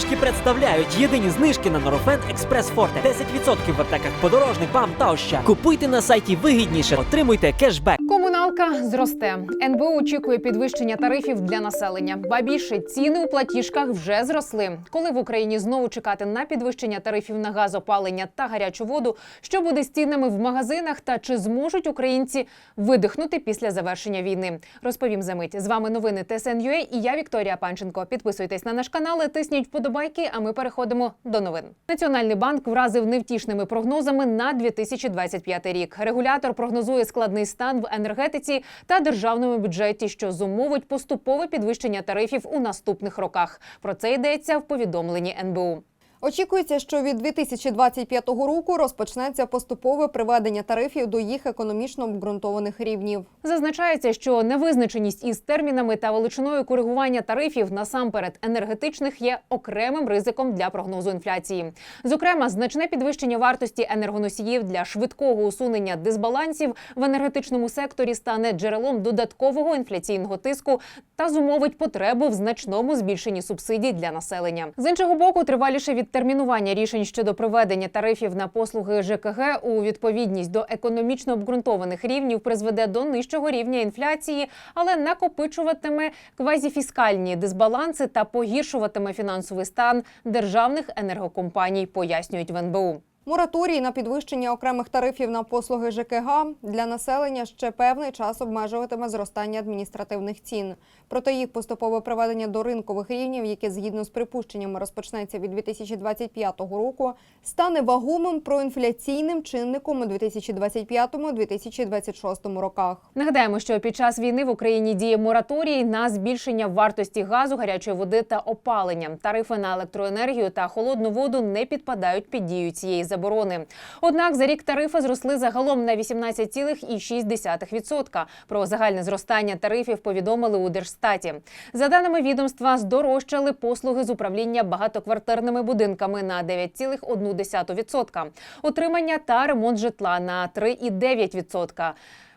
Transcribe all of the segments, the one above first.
знижки представляють єдині знижки на Норофен Експрес Форте. 10% в аптеках подорожник, вам та оща. Купуйте на сайті вигідніше, отримуйте кешбек. Комуналка зросте. НБУ очікує підвищення тарифів для населення. Ба більше ціни у платіжках вже зросли. Коли в Україні знову чекати на підвищення тарифів на газ, опалення та гарячу воду, що буде з цінами в магазинах та чи зможуть українці видихнути після завершення війни? Розповім за мить. З вами новини ТСНЮА і я Вікторія Панченко. Підписуйтесь на наш канал, і тисніть вподобайки. А ми переходимо до новин. Національний банк вразив невтішними прогнозами на 2025 рік. Регулятор прогнозує складний стан в енергетиці та державному бюджеті, що зумовить поступове підвищення тарифів у наступних роках. Про це йдеться в повідомленні НБУ. Очікується, що від 2025 року розпочнеться поступове приведення тарифів до їх економічно обґрунтованих рівнів. Зазначається, що невизначеність із термінами та величиною коригування тарифів насамперед енергетичних є окремим ризиком для прогнозу інфляції. Зокрема, значне підвищення вартості енергоносіїв для швидкого усунення дисбалансів в енергетичному секторі стане джерелом додаткового інфляційного тиску та зумовить потребу в значному збільшенні субсидій для населення. З іншого боку, триваліше відтермінування рішень щодо проведення тарифів на послуги ЖКГ у відповідність до економічно обґрунтованих рівнів призведе до нижчого рівня інфляції, але накопичуватиме квазіфіскальні дисбаланси та погіршуватиме фінансовий стан державних енергокомпаній, пояснюють в НБУ. Мораторій на підвищення окремих тарифів на послуги ЖКГ для населення ще певний час обмежуватиме зростання адміністративних цін. Проте їх поступове приведення до ринкових рівнів, яке згідно з припущеннями розпочнеться від 2025 року, стане вагомим проінфляційним чинником у 2025-2026 роках. Нагадаємо, що під час війни в Україні діє мораторій на збільшення вартості газу, гарячої води та опалення. Тарифи на електроенергію та холодну воду не підпадають під дію цієї заборони. Однак за рік тарифи зросли загалом на 18,6%. Про загальне зростання тарифів повідомили у Держстаті. За даними відомства, здорожчали послуги з управління багатоквартирними будинками на 9,1%, отримання та ремонт житла на 3,9%.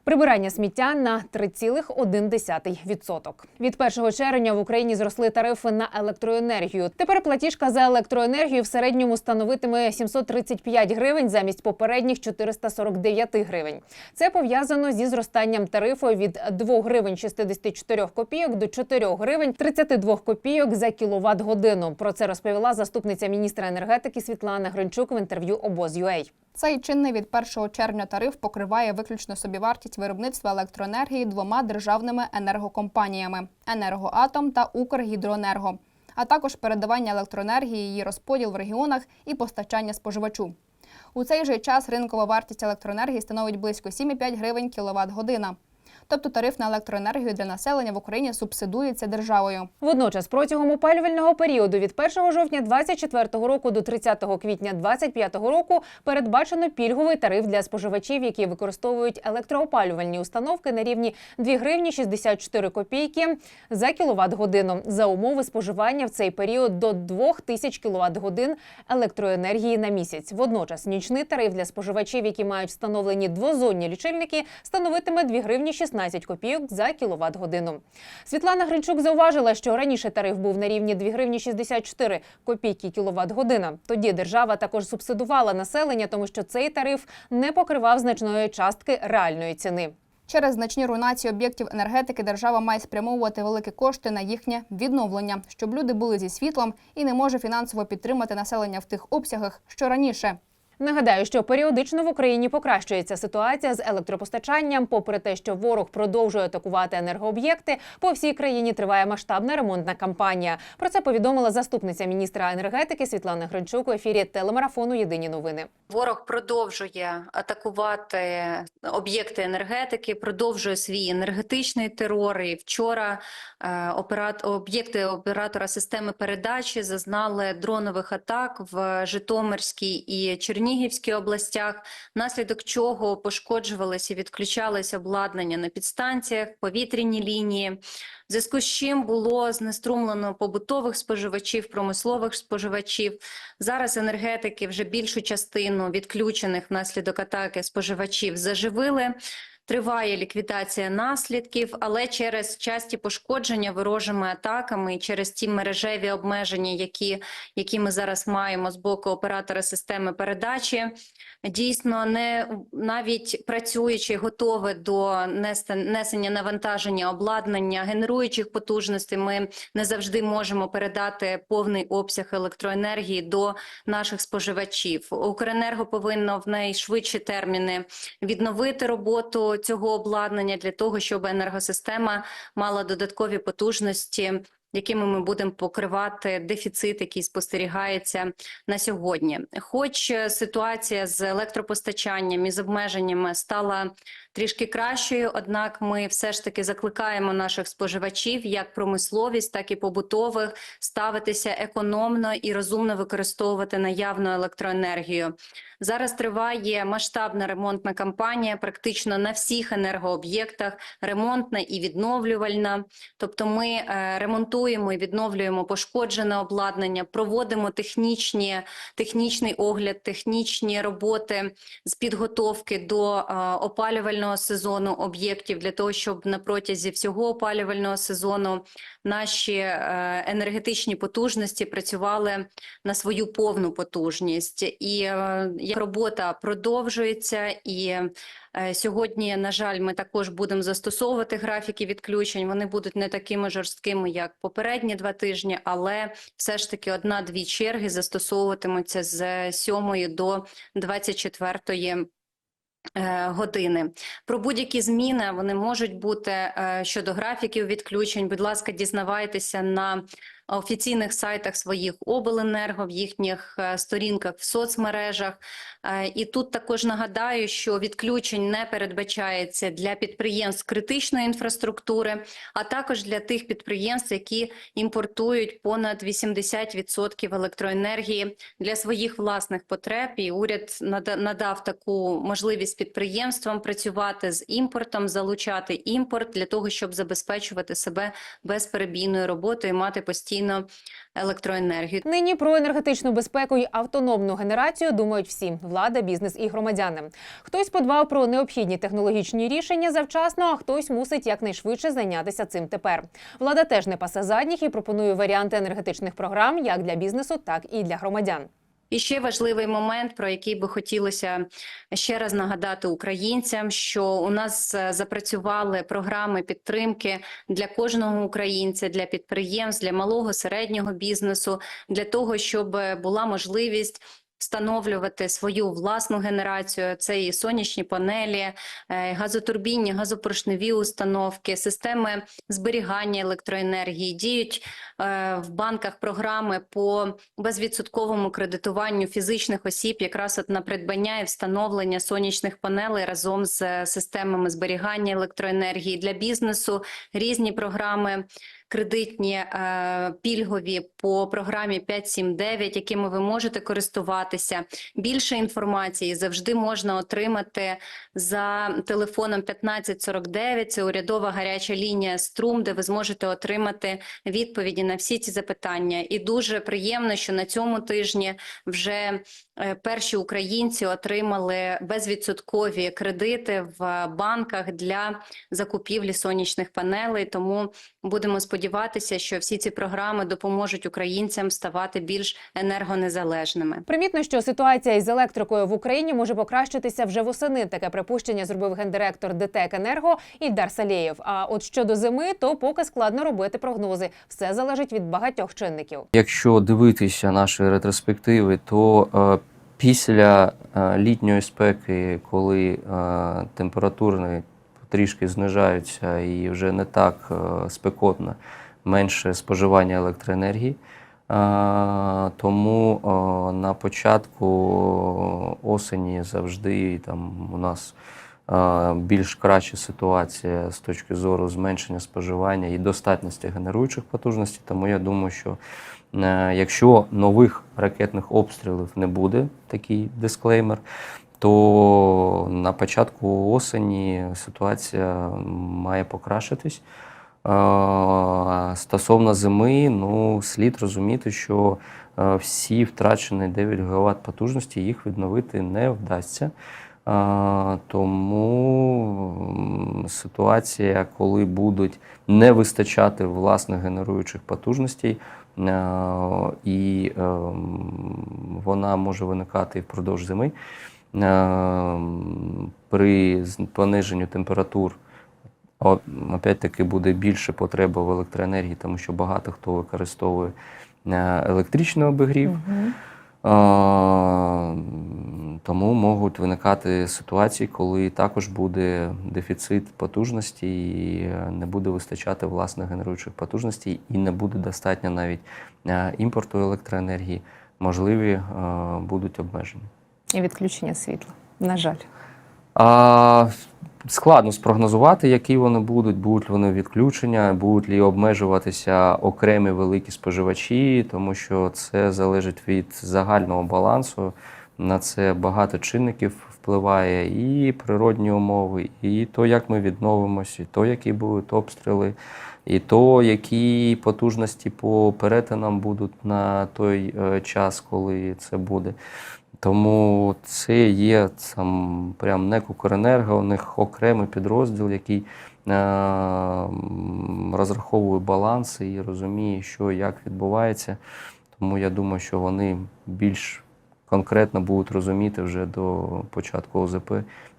Прибирання сміття на 3,1%. Від 1 червня в Україні зросли тарифи на електроенергію. Тепер платіжка за електроенергію в середньому становитиме 735 гривень замість попередніх 449 гривень. Це пов'язано зі зростанням тарифу від 2 гривень 64 копійок до 4 гривень 32 копійок за кіловат годину. Про це розповіла заступниця міністра енергетики Світлана Гринчук в інтерв'ю обоз.ua. Цей чинний від 1 червня тариф покриває виключно собівартість виробництва електроенергії двома державними енергокомпаніями енергоатом та Укргідроенерго, а також передавання електроенергії, її розподіл в регіонах і постачання споживачу. У цей же час ринкова вартість електроенергії становить близько 7,5 гривень кіловат година. Тобто тариф на електроенергію для населення в Україні субсидується державою. Водночас, протягом опалювального періоду від 1 жовтня 2024 року до 30 квітня 2025 року передбачено пільговий тариф для споживачів, які використовують електроопалювальні установки на рівні 2 гривні 64 копійки за кіловат годину за умови споживання в цей період до 2000 кіловат годин електроенергії на місяць. Водночас нічний тариф для споживачів, які мають встановлені двозонні лічильники, становитиме 2 гривні 16 копійок за кіловат годину. Світлана Гринчук зауважила, що раніше тариф був на рівні 2 гривні 64 копійки кіловат година. Тоді держава також субсидувала населення, тому що цей тариф не покривав значної частки реальної ціни. Через значні руйнації об'єктів енергетики держава має спрямовувати великі кошти на їхнє відновлення, щоб люди були зі світлом і не може фінансово підтримати населення в тих обсягах, що раніше. Нагадаю, що періодично в Україні покращується ситуація з електропостачанням. Попри те, що ворог продовжує атакувати енергооб'єкти, по всій країні триває масштабна ремонтна кампанія. Про це повідомила заступниця міністра енергетики Світлана Гринчук у ефірі телемарафону Єдині новини. Ворог продовжує атакувати об'єкти енергетики, продовжує свій енергетичний терор. І вчора е, операт... об'єкти оператора системи передачі зазнали дронових атак в Житомирській і Чернігівській областях, внаслідок чого пошкоджувалися і відключалися обладнання на підстанціях, повітряні лінії. В зв'язку з чим було знеструмлено побутових споживачів, промислових споживачів. Зараз енергетики вже більшу частину відключених внаслідок атаки споживачів заживили. Триває ліквідація наслідків, але через часті пошкодження ворожими атаками через ті мережеві обмеження, які, які ми зараз маємо з боку оператора системи передачі, дійсно не навіть працюючи готове до несення навантаження обладнання, генеруючих потужностей, ми не завжди можемо передати повний обсяг електроенергії до наших споживачів. Укренерго повинно в найшвидші терміни відновити роботу цього обладнання для того, щоб енергосистема мала додаткові потужності. Якими ми будемо покривати дефіцит, який спостерігається на сьогодні, хоч е, ситуація з електропостачанням і з обмеженнями стала трішки кращою, однак ми все ж таки закликаємо наших споживачів, як промисловість, так і побутових, ставитися економно і розумно використовувати наявну електроенергію. Зараз триває масштабна ремонтна кампанія практично на всіх енергооб'єктах, ремонтна і відновлювальна. Тобто ми е, ремонтуємо і відновлюємо пошкоджене обладнання, проводимо технічні, технічний огляд, технічні роботи з підготовки до е, опалювального сезону об'єктів для того, щоб на протязі всього опалювального сезону наші е, енергетичні потужності працювали на свою повну потужність. І е, як робота продовжується і е, сьогодні, на жаль, ми також будемо застосовувати графіки відключень. Вони будуть не такими жорсткими, як попередні два тижні, але все ж таки одна-дві черги застосовуватимуться з 7 до 24 е, години. Про будь-які зміни вони можуть бути е, щодо графіків відключень. Будь ласка, дізнавайтеся на офіційних сайтах своїх обленерго, в їхніх е, сторінках в соцмережах. Е, І тут також нагадаю, що відключень не передбачається для підприємств критичної інфраструктури, а також для тих підприємств, які імпортують понад 80% електроенергії для своїх власних потреб. І уряд нада- надав таку можливість підприємствам працювати з імпортом, залучати імпорт для того, щоб забезпечувати себе безперебійною роботою мати постійно електроенергію. Нині про енергетичну безпеку і автономну генерацію думають всі влада, бізнес і громадяни. Хтось подбав про необхідні технологічні рішення завчасно, а хтось мусить якнайшвидше зайнятися цим тепер. Влада теж не пасе задніх і пропонує варіанти енергетичних програм як для бізнесу, так і для громадян. І ще важливий момент, про який би хотілося ще раз нагадати українцям, що у нас е, запрацювали програми підтримки для кожного українця, для підприємств, для малого середнього бізнесу, для того, щоб була можливість. Встановлювати свою власну генерацію, це і сонячні панелі, е, газотурбінні, газопоршневі установки, системи зберігання електроенергії. Діють е, в банках програми по безвідсотковому кредитуванню фізичних осіб, якраз от на придбання і встановлення сонячних панелей разом з е, системами зберігання електроенергії для бізнесу. Різні програми кредитні е, пільгові по програмі 579, якими ви можете користуватися. Більше інформації завжди можна отримати за телефоном 1549. Це урядова гаряча лінія Струм, де ви зможете отримати відповіді на всі ці запитання. І дуже приємно, що на цьому тижні вже е, перші українці отримали безвідсоткові кредити в банках для закупівлі сонячних панелей. Тому будемо сподіватися, що всі ці програми допоможуть українцям ставати більш енергонезалежними. Примітно, що ситуація із електрикою в Україні може покращитися вже восени. Таке припущення зробив гендиректор ДТЕК Енерго Ільдар Салєєв. А от щодо зими, то поки складно робити прогнози. Все залежить від багатьох чинників. Якщо дивитися наші ретроспективи, то е, після е, літньої спеки, коли е, температури трішки знижаються і вже не так е, спекотно, менше споживання електроенергії. Тому е, на початку осені завжди там у нас е, більш краща ситуація з точки зору зменшення споживання і достатності генеруючих потужностей. Тому я думаю, що якщо нових ракетних обстрілів не буде, такий дисклеймер, то на початку осені ситуація має покращитись. Е, Стосовно зими, ну слід розуміти, що е, всі втрачені 9 ГВт потужності їх відновити не вдасться. Е, Тому ситуація, коли будуть не вистачати власних генеруючих потужностей, і е, вона може виникати впродовж зими. Е, При пониженню температур опять-таки буде більше потреба в електроенергії, тому що багато хто використовує е, електричний обігрів. Е, Тому можуть виникати ситуації, коли також буде дефіцит потужності, і не буде вистачати власних генеруючих потужностей, і не буде достатньо навіть імпорту електроенергії, можливі будуть обмеження. І відключення світла. На жаль. А, складно спрогнозувати, які вони будуть, будуть вони відключення, будуть ли обмежуватися окремі великі споживачі, тому що це залежить від загального балансу. На це багато чинників впливає і природні умови, і то, як ми відновимося, і то, які будуть обстріли, і то, які потужності по перетинам будуть на той е, час, коли це буде. Тому це є сам прям НЕК «Укренерго», у них окремий підрозділ, який е, розраховує баланси і розуміє, що як відбувається. Тому я думаю, що вони більш конкретно будуть розуміти вже до початку ОЗП,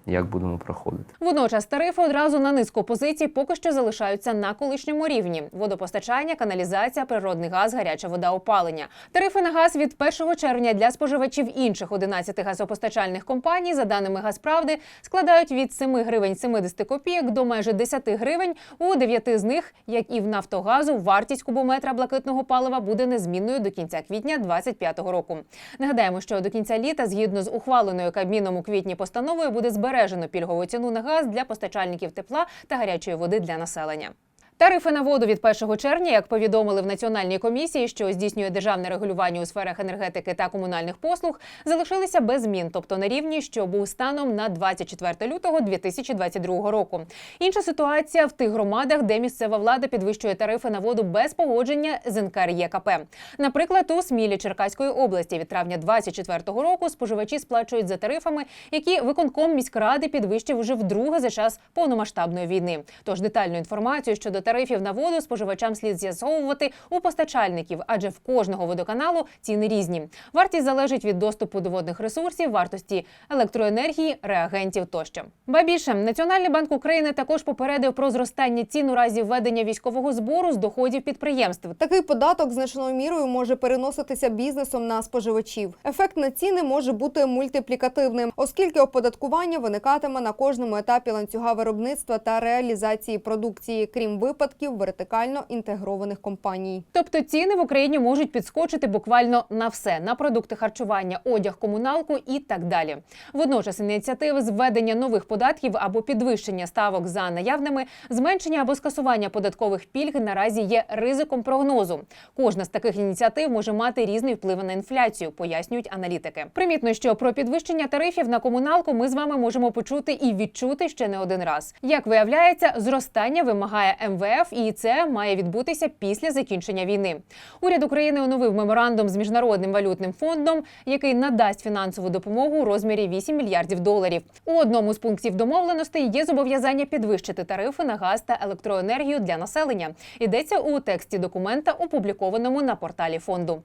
як будемо проходити. Водночас тарифи одразу на низку позицій поки що залишаються на колишньому рівні: водопостачання, каналізація, природний газ, гаряча вода, опалення. Тарифи на газ від 1 червня для споживачів інших 11 газопостачальних компаній, за даними Газправди, складають від 7 гривень 70 копійок до майже 10 гривень. У 9 з них, як і в Нафтогазу, вартість кубометра блакитного палива буде незмінною до кінця квітня 2025 року. Нагадаємо, що до кінця літа, згідно з ухваленою Кабміном у квітні постановою, буде збережено пільгову ціну на газ для постачальників тепла та гарячої води для населення. Тарифи на воду від 1 червня, як повідомили в Національній комісії, що здійснює державне регулювання у сферах енергетики та комунальних послуг, залишилися без змін, тобто на рівні, що був станом на 24 лютого 2022 року. Інша ситуація в тих громадах, де місцева влада підвищує тарифи на воду без погодження з НКРЄКП. Наприклад, у Смілі Черкаської області від травня 2024 року споживачі сплачують за тарифами, які виконком міськради підвищив уже вдруге за час повномасштабної війни. Тож детальну інформацію щодо тарифів на воду споживачам слід з'ясовувати у постачальників, адже в кожного водоканалу ціни різні. Вартість залежить від доступу до водних ресурсів, вартості електроенергії, реагентів тощо. Ба більше Національний банк України також попередив про зростання цін у разі введення військового збору з доходів підприємств. Такий податок значною мірою може переноситися бізнесом на споживачів. Ефект на ціни може бути мультиплікативним, оскільки оподаткування виникатиме на кожному етапі ланцюга виробництва та реалізації продукції, крім випадків вертикально інтегрованих компаній. Тобто ціни в Україні можуть підскочити буквально на все на продукти харчування, одяг, комуналку і так далі. Водночас ініціативи з введення нових податків або підвищення ставок за наявними, зменшення або скасування податкових пільг наразі є ризиком прогнозу. Кожна з таких ініціатив може мати різний вплив на інфляцію, пояснюють аналітики. Примітно, що про підвищення тарифів на комуналку ми з вами можемо почути і відчути ще не один раз. Як виявляється, зростання вимагає МВФ, і це має відбутися після закінчення війни. Уряд України оновив меморандум з міжнародним валютним фондом, який надасть фінансову допомогу у розмірі 8 мільярдів доларів. У одному з пунктів домовленостей є зобов'язання підвищити тарифи на газ та електроенергію для населення. Йдеться у тексті документа, опублікованому на порталі фонду.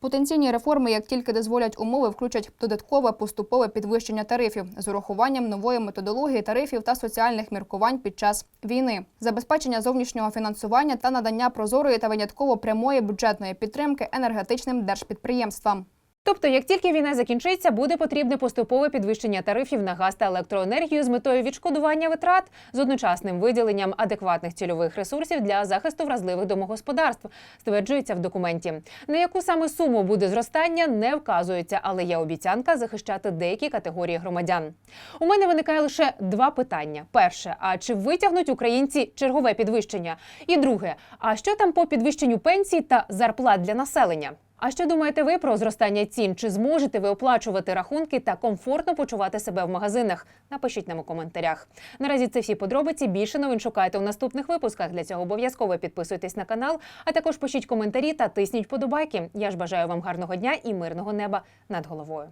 Потенційні реформи, як тільки дозволять умови, включать додаткове поступове підвищення тарифів з урахуванням нової методології тарифів та соціальних міркувань під час війни, забезпечення зовнішнього фінансування та надання прозорої та винятково прямої бюджетної підтримки енергетичним держпідприємствам. Тобто, як тільки війна закінчиться, буде потрібне поступове підвищення тарифів на газ та електроенергію з метою відшкодування витрат з одночасним виділенням адекватних цільових ресурсів для захисту вразливих домогосподарств, стверджується в документі. На яку саме суму буде зростання, не вказується, але є обіцянка захищати деякі категорії громадян. У мене виникає лише два питання: перше, а чи витягнуть українці чергове підвищення? І друге, а що там по підвищенню пенсій та зарплат для населення? А що думаєте ви про зростання цін? Чи зможете ви оплачувати рахунки та комфортно почувати себе в магазинах? Напишіть нам у коментарях. Наразі це всі подробиці. Більше новин шукайте у наступних випусках. Для цього обов'язково підписуйтесь на канал, а також пишіть коментарі та тисніть подобайки. Я ж бажаю вам гарного дня і мирного неба над головою.